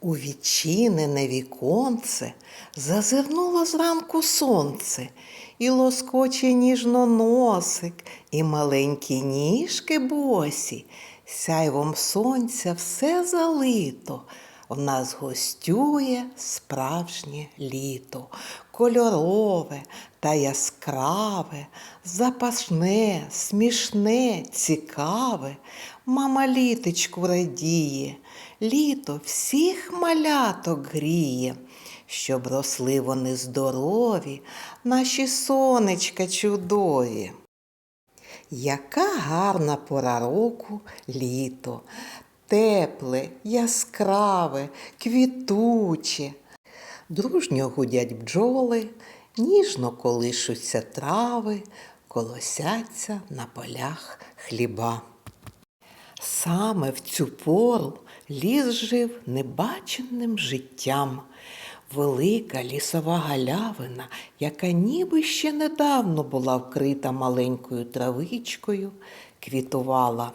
У відчинене віконце зазирнуло зранку сонце, і лоскоче ніжно носик, і маленькі ніжки босі. Сяйвом сонця все залито. В нас гостює справжнє літо, кольорове та яскраве, запашне, смішне, цікаве. Мама літочку радіє, літо всіх маляток гріє, щоб росли вони здорові, наші сонечка чудові. Яка гарна пора року літо, тепле, яскраве, квітуче. Дружньо гудять бджоли, ніжно колишуться трави, колосяться на полях хліба. Саме в цю пору ліс жив небаченим життям. Велика лісова галявина, яка ніби ще недавно була вкрита маленькою травичкою, квітувала.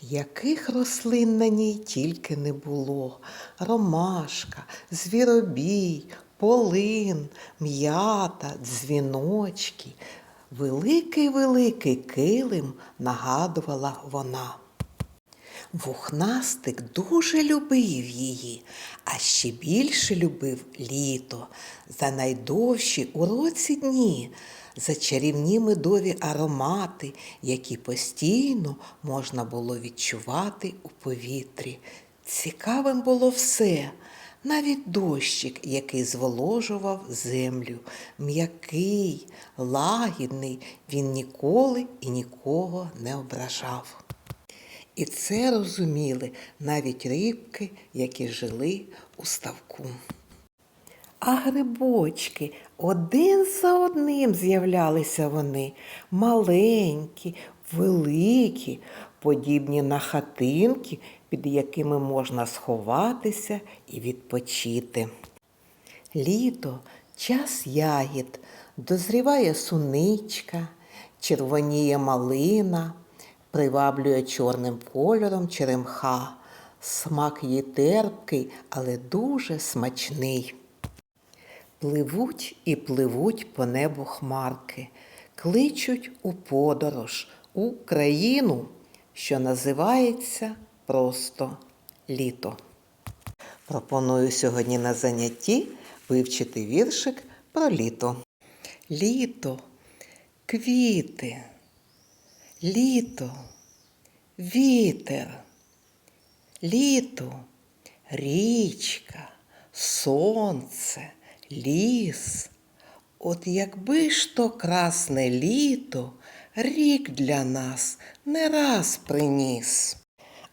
Яких рослин на ній тільки не було: ромашка, звіробій, полин, м'ята, дзвіночки. Великий великий килим нагадувала вона. Вухнастик дуже любив її, а ще більше любив літо за найдовші у році дні, за чарівні медові аромати, які постійно можна було відчувати у повітрі. Цікавим було все, навіть дощик, який зволожував землю, м'який, лагідний, він ніколи і нікого не ображав. І це розуміли навіть рибки, які жили у ставку. А грибочки один за одним з'являлися вони маленькі, великі, подібні на хатинки, під якими можна сховатися і відпочити. Літо час ягід, дозріває суничка, червоніє малина, приваблює чорним кольором черемха. Смак її терпкий, але дуже смачний. Пливуть і пливуть по небу хмарки, кличуть у подорож, у країну, що називається просто літо. Пропоную сьогодні на занятті вивчити віршик про літо. Літо, квіти, літо, вітер, літо, річка, сонце, ліс. От якби ж то красне літо рік для нас не раз приніс.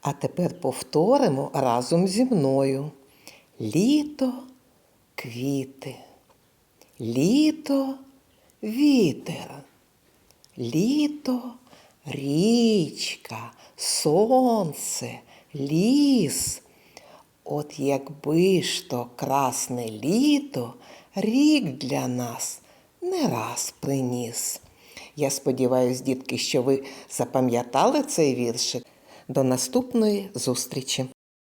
А тепер повторимо разом зі мною. Літо квіти, літо вітер, літо річка, сонце, ліс. От якби ж то красне літо рік для нас не раз приніс. Я сподіваюся, дітки, що ви запам'ятали цей віршик. До наступної зустрічі!